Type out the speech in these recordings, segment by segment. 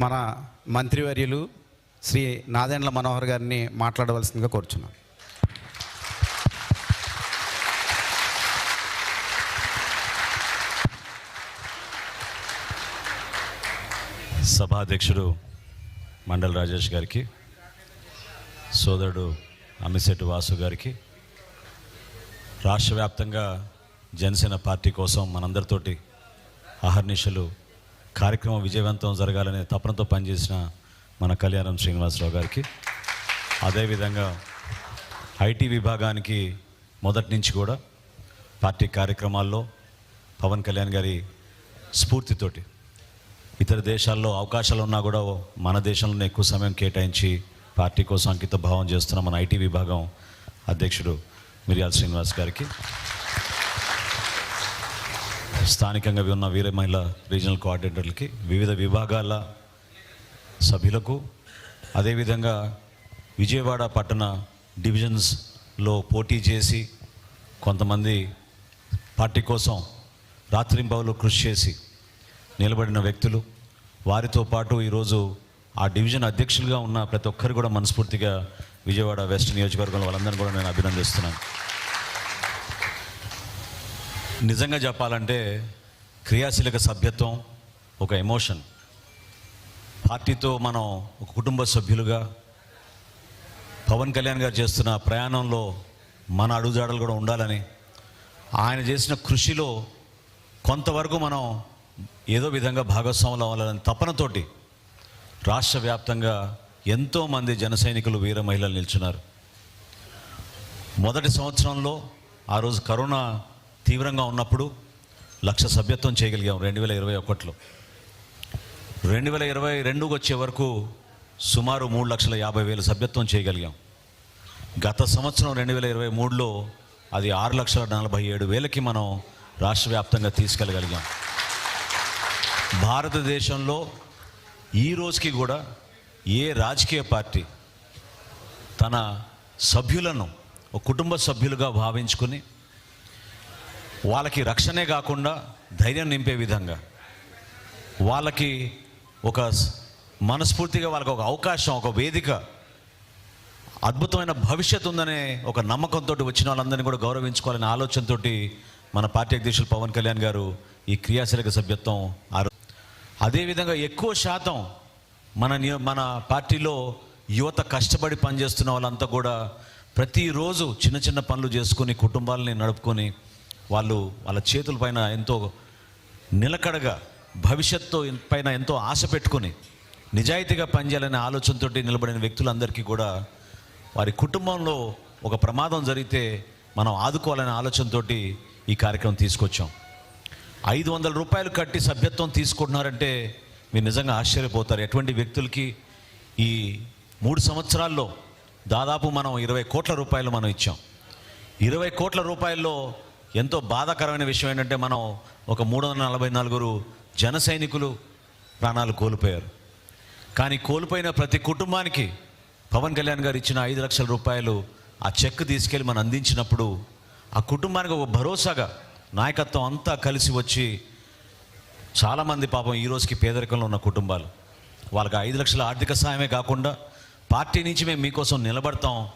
మన మంత్రివర్యులు శ్రీ నాదెండ్ల మనోహర్ గారిని మాట్లాడవలసిందిగా కోరుచున్నాను సభాధ్యక్షుడు మండల్ రాజేష్ గారికి సోదరుడు అమిశెట్టి వాసు గారికి రాష్ట్ర వ్యాప్తంగా జనసేన పార్టీ కోసం మనందరితోటి అహర్నిశలు కార్యక్రమం విజయవంతం జరగాలనే తపనతో పనిచేసిన మన కళ్యాణం శ్రీనివాసరావు గారికి. అదేవిధంగా ఐటీ విభాగానికి మొదటి నుంచి కూడా పార్టీ కార్యక్రమాల్లో పవన్ కళ్యాణ్ గారి స్ఫూర్తితోటి ఇతర దేశాల్లో అవకాశాలు ఉన్నా కూడా మన దేశంలోనే ఎక్కువ సమయం కేటాయించి పార్టీ కోసం అంకిత భావం చేస్తున్న మన ఐటీ విభాగం అధ్యక్షుడు మిరియాల శ్రీనివాస్ గారికి. స్థానికంగా ఉన్న వీర మహిళ రీజనల్ కోఆర్డినేటర్లకి వివిధ విభాగాల సభ్యులకు అదేవిధంగా విజయవాడ పట్టణ డివిజన్స్లో పోటీ చేసి కొంతమంది పార్టీ కోసం రాత్రింబవలు కృషి చేసి నిలబడిన వ్యక్తులు. వారితో పాటు ఈరోజు ఆ డివిజన్ అధ్యక్షులుగా ఉన్న ప్రతి ఒక్కరు కూడా మనస్ఫూర్తిగా విజయవాడ వెస్ట్ నియోజకవర్గంలో వాళ్ళందరినీ కూడా నేను అభినందిస్తున్నాను. నిజంగా చెప్పాలంటే క్రియాశీలక సభ్యత్వం ఒక ఎమోషన్ పార్టీతో మనం ఒక కుటుంబ సభ్యులుగా పవన్ కళ్యాణ్ గారు చేస్తున్న ప్రయాణంలో మన అడుగుజాడలు కూడా ఉండాలని ఆయన చేసిన కృషిలో కొంతవరకు మనం ఏదో విధంగా భాగస్వాములు అవ్వాలని తపనతోటి రాష్ట్ర వ్యాప్తంగా ఎంతోమంది జన సైనికులు వీర మహిళలు నిల్చున్నారు. మొదటి సంవత్సరంలో ఆ రోజు కరోనా తీవ్రంగా ఉన్నప్పుడు లక్ష సభ్యత్వం చేయగలిగాం రెండు వేల ఇరవై ఒకటిలో. రెండు వేల ఇరవై రెండుకి వచ్చే వరకు సుమారు మూడు లక్షల యాభై వేలు సభ్యత్వం చేయగలిగాం. గత సంవత్సరం రెండు వేల ఇరవై మూడులో అది ఆరు లక్షల నలభై ఏడు వేలకి మనం రాష్ట్ర వ్యాప్తంగా తీసుకెళ్ళగలిగాం. భారతదేశంలో ఈ రోజుకి కూడా ఏ రాజకీయ పార్టీ తన సభ్యులను ఒక కుటుంబ సభ్యులుగా భావించుకుని వాళ్ళకి రక్షణే కాకుండా ధైర్యం నింపే విధంగా. వాళ్ళకి ఒక మనస్ఫూర్తిగా వాళ్ళకి ఒక అవకాశం ఒక వేదిక అద్భుతమైన భవిష్యత్తు ఉందనే ఒక నమ్మకంతో వచ్చిన వాళ్ళందరినీ కూడా గౌరవించుకోవాలనే ఆలోచనతో మన పార్టీ అధ్యక్షులు పవన్ కళ్యాణ్ గారు ఈ క్రియాశీలక సభ్యత్వం ఆరో అదేవిధంగా ఎక్కువ శాతం మన మన పార్టీలో యువత కష్టపడి పనిచేస్తున్న వాళ్ళంతా కూడా ప్రతిరోజు చిన్న చిన్న పనులు చేసుకొని కుటుంబాలని నడుపుకొని వాళ్ళు వాళ్ళ చేతుల పైన ఎంతో నిలకడగా భవిష్యత్తు పైన ఎంతో ఆశ పెట్టుకొని నిజాయితీగా పనిచేయాలనే ఆలోచనతో నిలబడిన వ్యక్తులందరికీ కూడా వారి కుటుంబంలో ఒక ప్రమాదం జరిగితే మనం ఆదుకోవాలనే ఆలోచనతోటి ఈ కార్యక్రమం తీసుకొచ్చాం. ఐదు వందల రూపాయలు కట్టి సభ్యత్వం తీసుకుంటున్నారంటే మీరు నిజంగా ఆశ్చర్యపోతారు. ఎటువంటి వ్యక్తులకి ఈ మూడు సంవత్సరాల్లో దాదాపు మనం ఇరవై కోట్ల రూపాయలు మనం ఇచ్చాం. ఇరవై కోట్ల రూపాయల్లో ఎంతో బాధాకరమైన విషయం ఏంటంటే మనం ఒక మూడు వందల నలభై నలుగురు జన సైనికులు ప్రాణాలు కోల్పోయారు. కానీ కోల్పోయిన ప్రతి కుటుంబానికి పవన్ కళ్యాణ్ గారు ఇచ్చిన ఐదు లక్షల రూపాయలు ఆ చెక్ తీసుకెళ్ళి మనం అందించినప్పుడు ఆ కుటుంబానికి ఒక భరోసాగా నాయకత్వం అంతా కలిసి వచ్చి చాలామంది పాపం ఈ రోజుకి పేదరికంలో ఉన్న కుటుంబాలు. వాళ్ళకి ఐదు లక్షల ఆర్థిక సాయమే కాకుండా పార్టీ నుంచి మేము మీకోసం నిలబడతాం.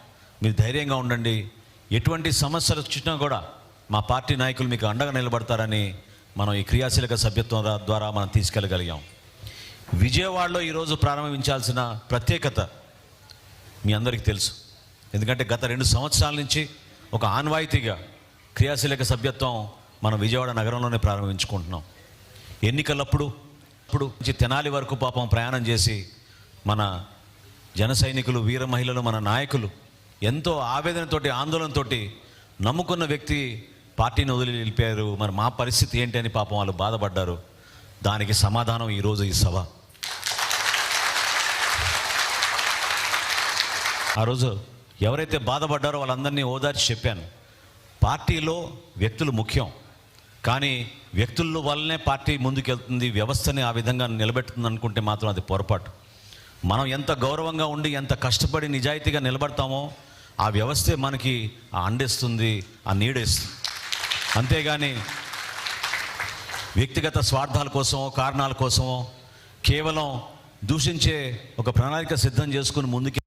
మీరు ధైర్యంగా ఉండండి. ఎటువంటి సమస్యలు వచ్చినా కూడా మా పార్టీ నాయకులు మీకు అండగా నిలబడతారని మనం ఈ క్రియాశీలక సభ్యత్వం ద్వారా మనం తీసుకెళ్ళగలిగాం. విజయవాడలో ఈరోజు ప్రారంభించాల్సిన ప్రత్యేకత మీ అందరికీ తెలుసు. ఎందుకంటే గత రెండు సంవత్సరాల నుంచి ఒక ఆన్వాయితీగా క్రియాశీలక సభ్యత్వం మనం విజయవాడ నగరంలోనే ప్రారంభించుకుంటున్నాం. ఎన్నికలప్పుడు ఇప్పుడు నుంచి తెనాలి వరకు పాపం ప్రయాణం చేసి మన జన సైనికులు వీర మహిళలు మన నాయకులు ఎంతో ఆవేదనతోటి ఆందోళనతోటి నమ్ముకున్న వ్యక్తి పార్టీని వదిలి వెళ్ళిపోయారు మరి మా పరిస్థితి ఏంటి అని పాపం వాళ్ళు బాధపడ్డారు. దానికి సమాధానం ఈరోజు ఈ సభ. ఆ రోజు ఎవరైతే బాధపడ్డారో వాళ్ళందరినీ ఓదార్చి చెప్పాను. పార్టీలో వ్యక్తులు ముఖ్యం. కానీ వ్యక్తుల వల్లనే పార్టీ ముందుకెళ్తుంది వ్యవస్థని ఆ విధంగా నిలబెడుతుంది అనుకుంటే మాత్రం అది పొరపాటు. మనం ఎంత గౌరవంగా ఉండి ఎంత కష్టపడి నిజాయితీగా నిలబడతామో ఆ వ్యవస్థే మనకి ఆ అండిస్తుంది ఆ నీడేస్తుంది. అంతేగాని వ్యక్తిగత స్వార్థాల కోసమో కారణాల కోసమో కేవలం దూషించే ఒక ప్రణాళిక సిద్ధం చేసుకుని ముందుకి